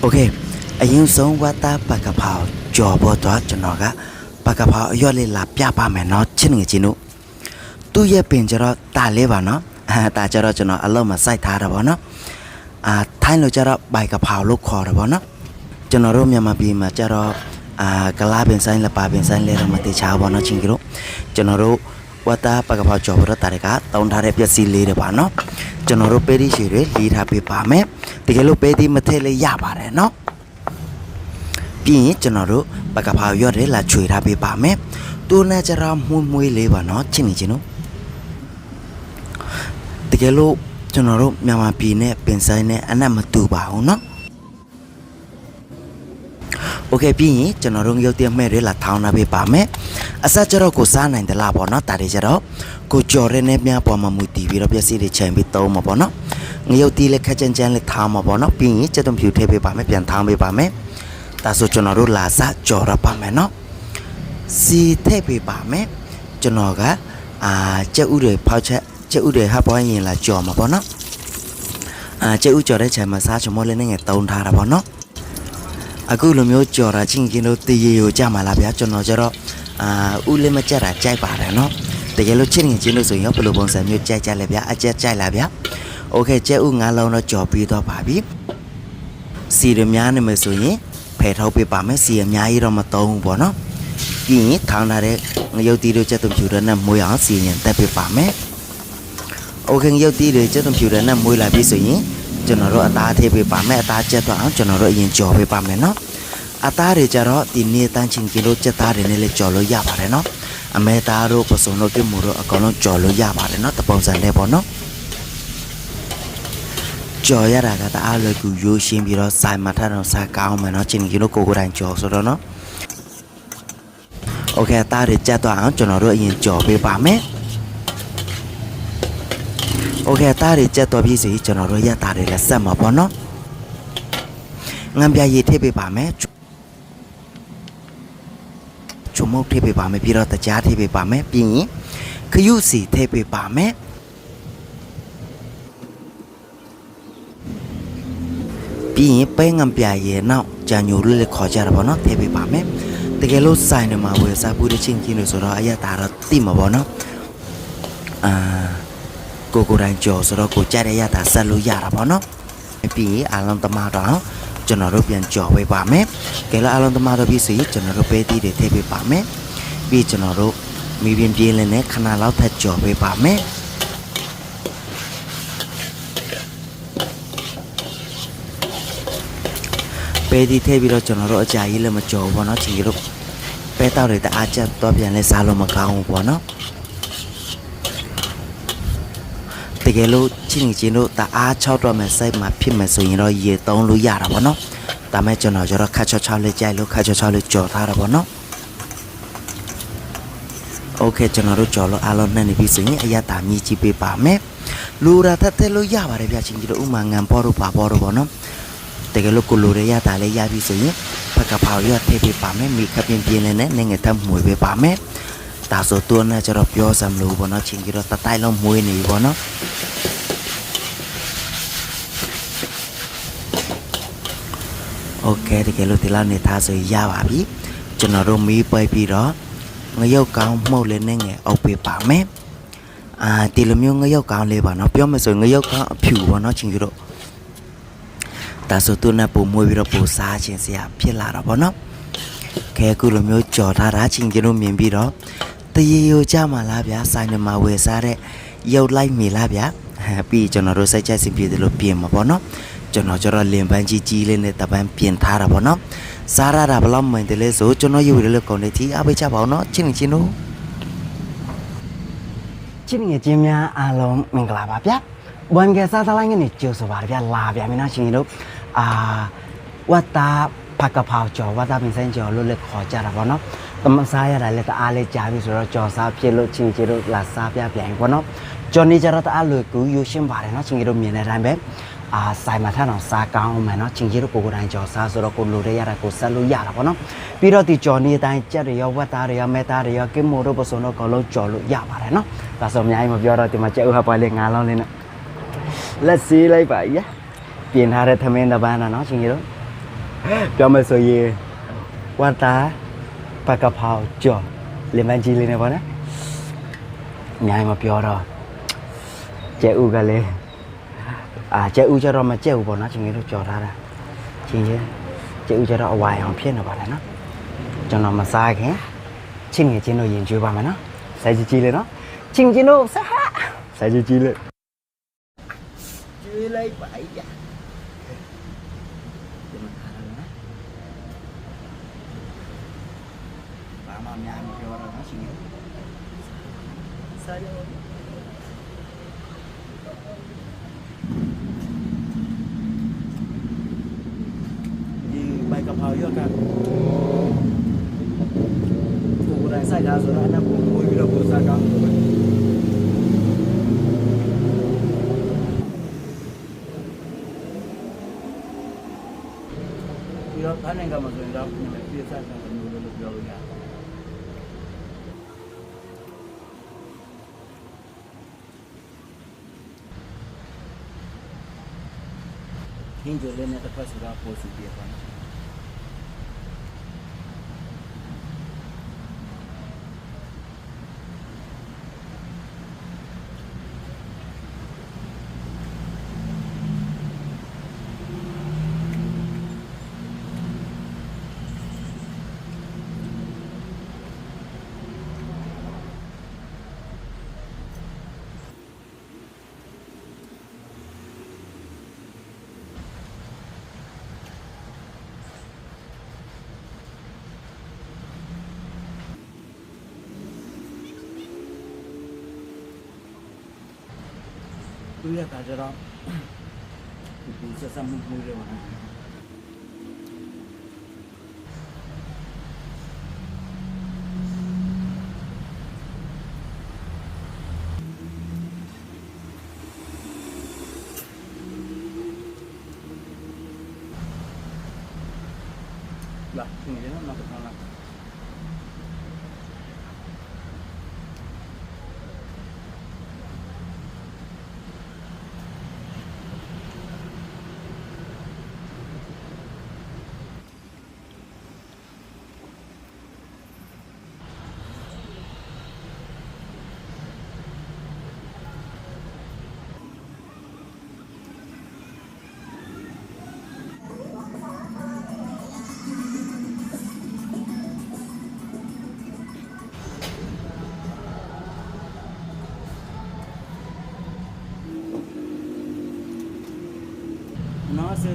โอเคအရင်ဆုံးဝတ်တာပကဖောက်ကြော်ပေါ်တော့ကျွန်တော်ကပကဖောက်အရွက်လေးလာပြပါမယ်เนาะချင်းငယ်ချင်းတို့သူ့ရဲ့ပင်ကျတော့တာလေးပါเนาะအဲတာကျတော့ကျွန်တော်အလုံးမစိုက်ထားတာပေါ့เนาะအာထိုင်းလို့ကျတော့ဘိုက်ကဖောက်လို့ခေါ်တယ်ပေါ့เนาะကျွန်တော်တို့မြန်မာပြည်မှာကျတော့အာကလာပင်ဆိုင်လပါပင်ဆိုင်လဲတော့မတိချာဘောเนาะချင်းကြီးတို့ကျွန်တော်တို့ဝတ်တာပကဖောက်ကြော်ပေါ်တော့တာတွေကတောင်းထားတဲ့ပစ္စည်းလေးတွေပါเนาะကျွန်တော်တို့ပေးဒီရှည်တွေလီးထားပေးပါမယ် တကယ်လို့ပေးဒီမထည့်လေးရပါတယ်เนาะ ပြီးရင်ကျွန်တော်တို့ပကဖာရွက်တယ်လာချွေထားပေးပါမယ်တူနဲ့ကြတော့မှုမွေးလေးပါနော်ချစ်နေချင်းတို့တကယ်လို့ကျွန်တော်တို့မြန်မာပြည်နဲ့ပင်ဆိုင်နဲ့အနက်မတူပါဘူးနော်โอเคပြီးရင်ကျွန်တော်တို့ရုပ်တရက်မဲ့တွေလာထောင်းထားပေးပါမယ်အဆက်ကြတော့ကိုစားနိုင်တယ်လားပေါ့နော်တာတွေကြတော့ကိုကြော်ရဲနဲ့မြပေါ်မှာမူတည်ပြီးတော့ပျက်စီးတွေချိန်ပြီးသုံးမှာပေါ့နော် ငရုတ်တီးလက်ခက်ချမ်းချမ်းလေးထားမှာပေါ့နော်ပြီးရင်စက်သွန်ဖြူထည့်ပေးပါမယ်ပြန်ထောင်းပေးပါမယ်ဒါဆိုကျွန်တော်တို့လာစကြော်ရပါမယ်နော်စီထည့်ပေးပါမယ်ကျွန်တော်ကအာကြက်ဥတွေဖောက်ချက်ကြက်ဥတွေဟပ်ပွားရင်လာကြော်မှာပေါ့နော်အာကြက်ဥကြော်တဲ့ချိန်မှာစားချမောလေးနဲ့ငယ်တုံးထားတာပေါ့နော်အခုလိုမျိုးကြော်တာချင်းချင်းတို့တည်ရရကြမှာလားဗျာကျွန်တော်ကျတော့အာဥလေးမကြက်တာကြိုက်ပါတယ်နော်တကယ်လို့ချင်းချင်းချင်းတို့ဆိုရင်ရောဘယ်လိုပုံစံမျိုးကြိုက်ကြလဲဗျာအကြက်ကြိုက်လားဗျာ โอเคကြက်ဥငါးလုံးတော့ကြော်ပြီးတော့ပါပြီစီရများနေမယ်ဆိုရင် ဖယ်ထုတ်ပေးပါမယ်စီအများကြီးတော့မသုံးဘူးပေါ့နော်ပြီးရင်ထောင်းထားတဲ့ငရုတ်တီးတို့ချက်သွန်ဖြူတဲ့နဲ့မွေးအောင်စီရင်တက်ပေးပါမယ်โอเคငရုတ်တီးတွေချက်သွန်ဖြူတဲ့နဲ့မွေးလာပြီဆိုရင်ကျွန်တော်တို့အသားထည့်ပေးပါမယ်အသားချက်တော့အောင်ကျွန်တော်တို့အရင်ကြော်ပေးပါမယ်နော်အသားတွေကြတော့ဒီနေ့တန်းချင်းကီလိုချက်သားတွေနဲ့လည်းကြော်လို့ရပါတယ်နော်အမဲသားတို့ပစုံတို့ကိမှုတို့အကောင်လုံးကြော်လို့ရပါတယ်နော်တပုံစံလေးပေါ့နော် ကြော်ရတာကတအားလွယ်ကူရိုးရှင်းပြီးတော့စိုင်မထတော့စားကောင်းမယ်เนาะချင်းကြီးတို့ကိုကိုယ်တိုင်ကြော်ဆိုတော့เนาะโอเคအသားတွေကြက်သွားအောင်ကျွန်တော်တို့အရင်ကြော်ပေးပါမယ်โอเคအသားတွေကြက်သွားပြီစီကျွန်တော်တို့ရက်သားတွေလည်းဆက်မှာပေါ့เนาะငံပြရည်ထည့်ပေးပါမယ်ချုံမုတ်ထည့်ပေးပါမယ်ပြီးတော့တကြားထည့်ပေးပါမယ်ပြီးရင်ခရုစီထည့်ပေးပါမယ် ပြီးရင်ပဲငံပြရဲ့နောက်ဂျန်ညိုလေးလေးခေါ်ကြတာပေါ့နော်ထည့်ပေးပါမယ်တကယ်လို့ဆိုင်နေမှာဝယ်စားဖို့တချင်းချင်းလို့ဆိုတော့အရတာတော့တိမှာပေါ့နော်အာကိုကိုတိုင်းကြော်ဆိုတော့ကိုကြက်တဲ့ရတာဆက်လို့ရတာပေါ့နော်ပြီးရင်အားလုံးတမတော့ကျွန်တော်တို့ပြန်ကြော်ပေးပါမယ်ကဲလို့အားလုံးတမတော့ပြီးစီကျွန်တော်တို့ပဲတီးတွေထည့်ပေးပါမယ်ပြီးကျွန်တော်တို့မိပြင်းပြင်းလေးနဲ့ခဏလောက်ထပ်ကြော်ပေးပါမယ် ပဲဒီထည့်ပြီးတော့ကျွန်တော်တို့အကြာကြီးလည်းမကြော်ဘူးပေါ့နော်ချင်ကြီးတို့ပဲတောက်တွေတအားချက်တော့ပြန်လဲစားလို့မကောင်းဘူးပေါ့နော်တကယ်လို့ချင်ကြီးတို့တအားချောက်တော့မယ်စိတ်မှာဖြစ်မယ်ဆိုရင်တော့ရေသုံးလို့ရတာပေါ့နော်ဒါမဲ့ကျွန်တော်ကျတော့ခါချောချောလေးကြိုက်လို့ခါချောချောလေးကြော်ထားတာပေါ့နော်โอเคကျွန်တော်တို့ကြော်လို့အားလုံးနှက်နေပြီဆိုရင်အရတာမြည်ကြည့်ပေးပါမယ်လူရာထက်ထက်လို့ရပါတယ်ဗျာချင်းကြီးတို့ဥမာငံပေါ်တို့ပါပေါ်တို့ပေါ့နော် တကယ်လို့ကိုလိုရရတာလည်းရပြီဆိုရင်ဖက်ကဖောက်ရထည့်ပေးပါမယ်မိခပ်ပြင်းပြင်းလေးနဲ့နေငယ်ထပ်မွေပေးပါမယ်ဒါဆိုတော့နဲ့ကျတော့ပြောစမ်းလို့ဘောနော်ချင်းကြီးတော့တတိုက်လုံးမွေးနေပြီဘောနော်โอเคတကယ်လို့ဒီလောက်နေသားဆိုရပါပြီကျွန်တော်တို့မီးပွဲပြီးတော့ငရုတ်ကောင်းမှုတ်လေးနဲ့ငယ်အုပ်ပေးပါမယ်အာဒီလိုမျိုးငရုတ်ကောင်းလေးပါနော်ပြောမယ်ဆိုရင်ငရုတ်ကောင်းအဖြူဘောနော်ချင်းကြီးတို့ ဒါဆိုသူနဲ့ပုံမွေးပြီးတော့ပိုစားခြင်းစရာဖြစ်လာတော့ဗောနော်ခဲအခုလိုမျိုးကြော်ထားတာချင်းကျွန်တော်မြင်ပြီးတော့တရေရိုကြမှာလားဗျာဆိုင်ထဲမှာဝယ်စားတဲ့ရုပ်လိုက်မိလားဗျာဟဲ့ပြီးကျွန်တော်တို့စိတ်ကြိုက်စင်ပြေတယ်လို့ပြင်မှာဗောနော်ကျွန်တော်ကျတော့လင်ပန်းကြီးကြီးလေးနဲ့တပန်းပြင်ထားတာဗောနော်စားရတာဘယ်လောက်မှန်တယ်လဲဆိုကျွန်တော်ယူရလို့ကောင်းတယ်တီအားပေးချပါအောင်နော်ချင်းချင်းတို့ချစ်ငယ်ချင်းများအားလုံးမင်္ဂလာပါဗျာဝန်ကစားသလိုင်းကနေကြိုဆိုပါရဗျာလာဗျာမင်းတို့ရှင်တို့ အာဝတ်တာဖကဖောက်ကျော်ဝတ်တာပင်စန်းကျော်လို့လည်းခေါ်ကြတာဗောနော်တမစားရတာလည်းတအားလေးကြားပြီဆိုတော့ကျော်စားဖြစ်လို့ချင်းချင်းတို့လာစားပြပြန်ဗောနော်ကျော်နေကြတော့တအားလွယ်ကူယူရှင်းပါတယ်နော်ချင်းချင်းတို့မြင်တဲ့အတိုင်းပဲအာဆိုင်မှာထအောင်စားကောင်းမယ်နော်ချင်းချင်းတို့ကိုကိုယ်တိုင်ကျော်စားဆိုတော့ကိုလိုတဲ့ရတာကိုဆက်လို့ရတာဗောနော်ပြီးတော့ဒီကျော်နေတဲ့အတိုင်းကြက်တွေရောဝတ်သားတွေရောမဲသားတွေရောကင်းမိုတို့ပစုံတို့အကုန်လုံးကျော်လို့ရပါတယ်နော်ဒါဆိုအများကြီးမပြောတော့ဒီမှာကြက်ဥဟပ်ပွားလေးငါးလုံးလေးနဲ့လက်စီးလိုက်ပါကြီး ပြင်ထားတဲ့သမင်းတစ်ပန်းနော်ချင်းကြီးတို့ပြောမယ်ဆိုရင်ဝတ်တာပကဖောက်ကြော်လင်မန်ကြီးလေးနဲ့ပေါ့နော်အများကြီးမပြောတော့ကျဲဥကလည်းအာကျဲဥကျတော့မကျဲဥပေါ့နော်ချင်းကြီးတို့ကြော်ထားတာချင်းချင်းကျဲဥကျတော့အဝိုင်အောင်ဖြစ်နေပါလေနော်ကျွန်တော်မစားခင်ချင်းငယ်ချင်းတို့ရင်ကျွေးပါမယ်နော်စိုက်ကြည့်ကြည့်လေနော်ချင်းချင်းတို့ဆက်ဟာစိုက်ကြည့်ကြည့်လေကျွေးလိုက်ပါอ ဘာမှများမပြောတော့နော်ရှင်စားရောဒီဘိုက်ကဖောက်ရောက်ကကိုယ်တိုင်စိုက်တာဆိုတော့အဲ့ဒါကိုဝေးပြီးတော့ကိုယ်စားကောင်းတယ် ပြီးတော့တိုင်းနိုင်ငံမှာဆိုရင်တော့ပြည့်စက်တဲ့မျိုးလို့ပြောလို့ရတယ် ဟင်းကြလည်းနဲ့တစ် ဖက်ဆိုတာပိုစီပြပါနော်သူရတာကြတော့ဒီစစမှုမှုတွေပါနော်လာဒီနေ့တော့မ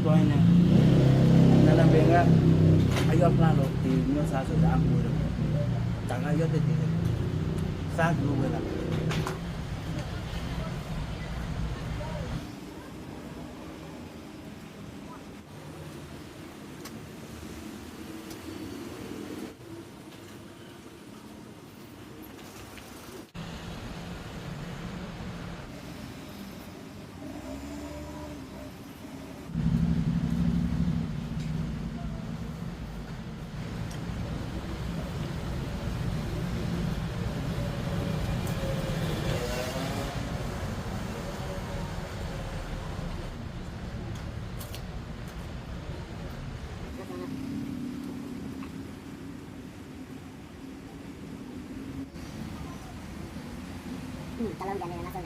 ကတော့လားနော်ဆေးသွားရင်လည်းနလဘင်ကအယော က်လာလို့ဒီမျိုးစား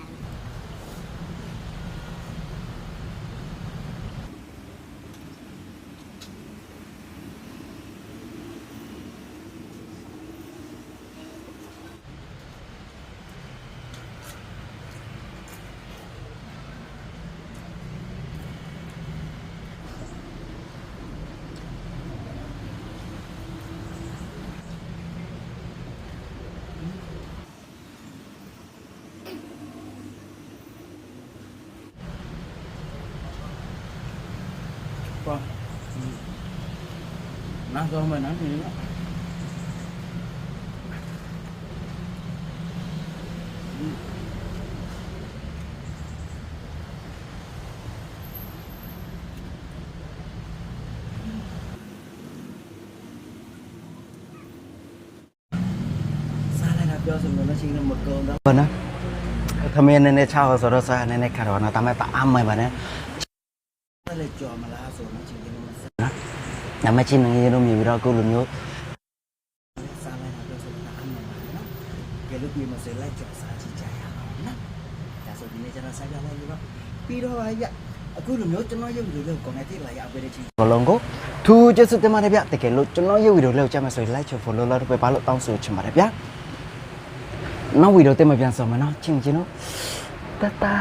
ណាស់ទៅមែនហ្នឹងនេះបើណាថាមាននៅឆៅសរសានៅខារណាតាមតែអាំមិនបើណាតែជាប់មកឡាសូន နဲ့လည်းကြော်မလားဆိုတော့ချင်းချင်းမစနော်နာမချင်းငရေတို့မြည်ပြီးတော့အခုလိုမျိုးစားလိုက်တာပြောဆိုတာအမှန်ပါနော်ကဲလို့ပြီးမစလိုက်ကြစားကြည့်ကြရအောင်နော်ဒါဆိုဒီနေ့ကျွန်တော်စားကြလိုက်လို့တော့ပြီးတော့ပါဗျအခုလိုမျိုးကျွန်တော်ရုပ်တွေလောက် connect လာရအောင်ပဲချင်းဘလုံးကိုသူကျေးဇူးတင်ပါတယ်ဗျတကယ်လို့ကျွန်တော်ရုပ်တွေလောက်ကြမှာဆိုရင် like ချ follow လောက်ပဲဘာလို့တောင်းဆိုချင်ပါတယ်ဗျနောက်ဗီဒီယိုတင်မပြန်ဆောင်မနော်ချင်းချင်းနော်တတာ